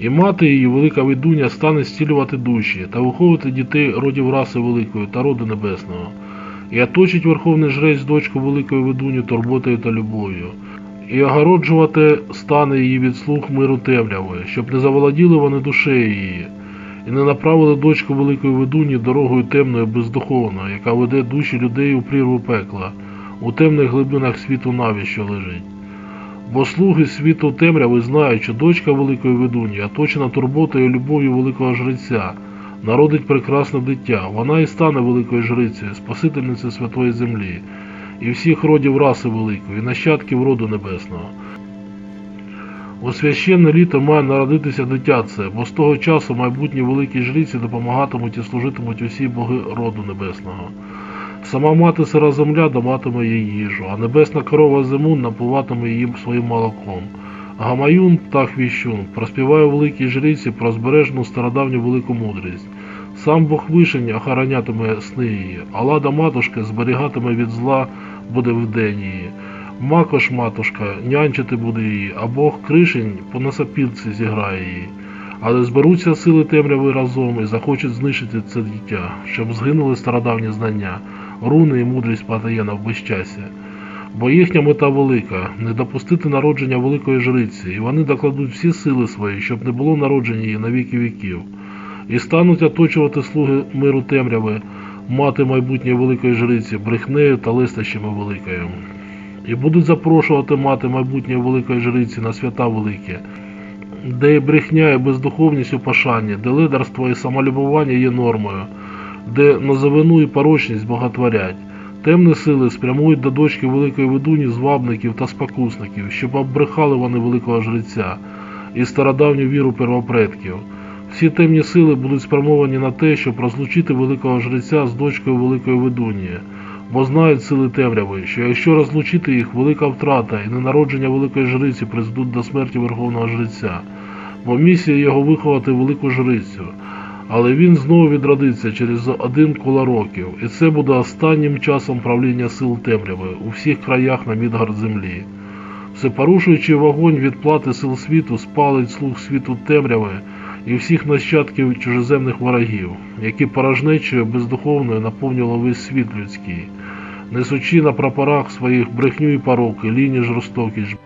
І мати її, велика ведуня, стане зцілювати душі та виховувати дітей родів раси великої та роду небесного. І оточить верховний жрець дочку великої ведуні турботою та любов'ю. І огороджувати стане її від слуг миру темряви, щоб не заволоділи вони душею її, і не направили дочку великої ведуні дорогою темною бездуховною, яка веде душі людей у прірву пекла, у темних глибинах світу наві, що лежить. Бо слуги світу темряви знають, що дочка великої ведуні, оточена турботою і любов'ю великого жреця, народить прекрасне дитя. Вона і стане великою жрицею, спасительницею святої землі, і всіх родів раси великої, і нащадків роду небесного. У священне літо має народитися дитя це, бо з того часу майбутні великі жриці допомагатимуть і служитимуть усі боги роду небесного. Сама мати сира земля даватиме їй їжу, а небесна корова Зимун напуватиме її своїм молоком. Гамаюн птах віщун проспіває великій жриці про збережну стародавню велику мудрість. Сам Бог вишень охоронятиме сни її, а лада матушка зберігатиме від зла буде в день її. Макош матушка нянчити буде її, а Бог кришень по насапілці зіграє її. Але зберуться сили темряви разом і захочуть знищити це дитя, щоб згинули стародавні знання, руни і мудрість Патаєна в безчасі. Бо їхня мета велика не допустити народження великої жриці, і вони докладуть всі сили свої, щоб не було народження її на віки віків. І стануть оточувати слуги миру темряви, мати майбутньої великої жриці, брехнею та листощами великою. І будуть запрошувати мати майбутньої великої жриці на свята великі, де і брехня і бездуховність у пошанні, де лидарство і самолюбування є нормою, де назовину і порочність боготворять. Темні сили спрямують до дочки великої ведуні звабників та спокусників, щоб оббрехали вони великого жреця і стародавню віру первопредків. Всі темні сили будуть спрямовані на те, щоб розлучити великого жреця з дочкою великої ведуні, бо знають сили темряви, що якщо розлучити їх, велика втрата і ненародження великої жриці призведуть до смерті верховного жреця, бо місія його виховати велику жрицю. Але він знову відродиться через один коло років, і це буде останнім часом правління сил темряви у всіх краях на Мідгард землі. Всепорушуючий вогонь відплати сил світу спалить слуг світу темряви і всіх нащадків чужеземних ворогів, які порожнечою бездуховною наповнювали весь світ людський, несучи на прапорах своїх брехню і пороки, лінії жорстокість,